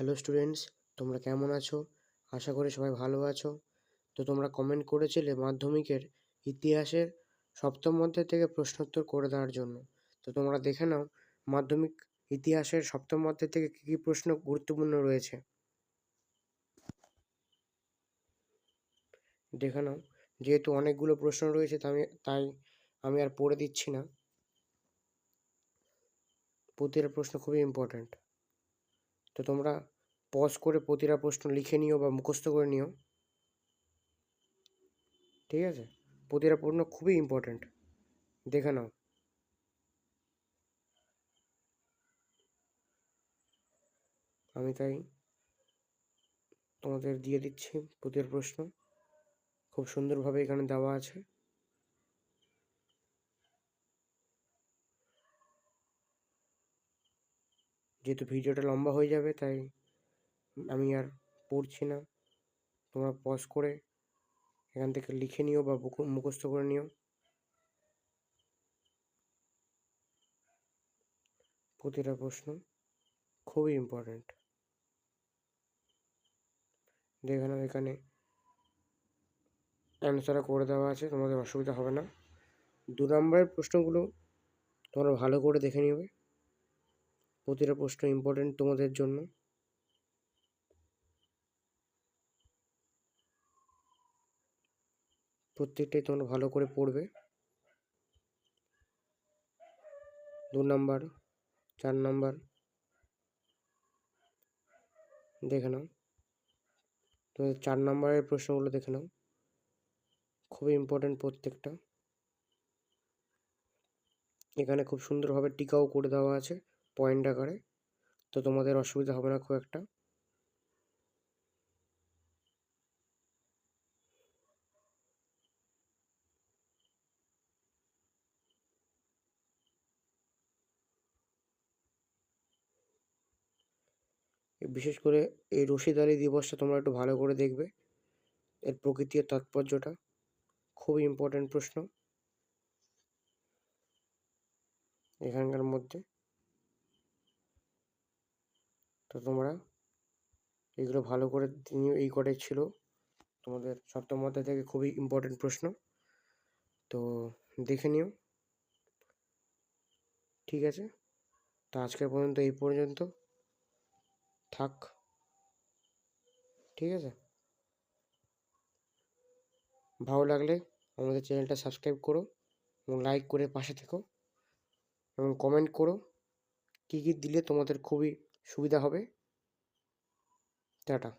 Hello students তোমরা কেমন আছো? আশা করি সবাই ভালো আছো। তো তোমরা কমেন্ট করেছিলে মাধ্যমিকের ইতিহাসের সপ্তম অধ্যায় থেকে প্রশ্নোত্তর করে দেওয়ার জন্য। তো তোমরা দেখে নাও, মাধ্যমিক ইতিহাসের সপ্তম অধ্যায় থেকে কী কী প্রশ্ন গুরুত্বপূর্ণ রয়েছে। দেখে নাও, যেহেতু অনেকগুলো প্রশ্ন রয়েছে আমি তাই আমি আর পড়ে দিচ্ছি না। প্রতিটা প্রশ্ন খুবই ইম্পর্ট্যান্ট তো তোমরা পজ করে প্রতিটা প্রশ্ন লিখে নিও বা মুখস্থ করে নিও। ঠিক আছে? প্রতিটা প্রশ্ন খুবই ইম্পর্ট্যান্ট দেখে নাও। আমি তাই তোমাদের দিয়ে দিচ্ছি প্রতিটা প্রশ্ন। খুব সুন্দরভাবে এখানে দেওয়া আছে। যেহেতু ভিডিওটা লম্বা হয়ে যাবে, তাই আমি আর পড়ছি না। তোমরা পজ করে এখান থেকে লিখে নিও বা মুখস্থ করে নিও। প্রতিটা প্রশ্ন খুবই ইম্পর্ট্যান্ট দেখে নাও এখানে অ্যান্সারও করে দেওয়া আছে, তোমাদের অসুবিধা হবে না। দু নম্বরের প্রশ্নগুলো তোমরা ভালো করে দেখে নেবে প্রতিটা প্রশ্ন ইম্পর্টেন্ট তোমাদের জন্য। প্রত্যেকটাই তোমরা ভালো করে পড়বে। দু নাম্বার, চার নাম্বার, দেখে নাও। তোমাদের চার নাম্বারের প্রশ্নগুলো দেখে নাও। খুবই ইম্পর্টেন্ট প্রত্যেকটা। এখানে খুব সুন্দরভাবে টিকাও করে দেওয়া আছে। পয়েন্ট আকারে তো তোমাদের অসুবিধা হবে না খুব একটা। বিশেষ করে এই রশিদ আলী দিবসটা তোমরা একটু ভালো করে দেখবে। এর প্রকৃতি ও তাৎপর্যটা খুবই ইম্পর্টেন্ট প্রশ্ন। এখানকার মধ্যে। তো তোমরা এগুলো ভালো করে এই কটাই ছিল। তোমাদের সপ্তম অধ্যায় থেকে খুবই ইম্পর্টেন্ট প্রশ্ন। তো দেখে নিও। ঠিক আছে? তো আজকের পর্যন্ত এই পর্যন্ত। থাক। ঠিক আছে? ভালো লাগলে আমাদের চ্যানেলটা সাবস্ক্রাইব করো এবং লাইক করে পাশে থেকো এবং কমেন্ট করো। কী কী দিলে তোমাদের খুবই সুবিধা হবে। টাটা।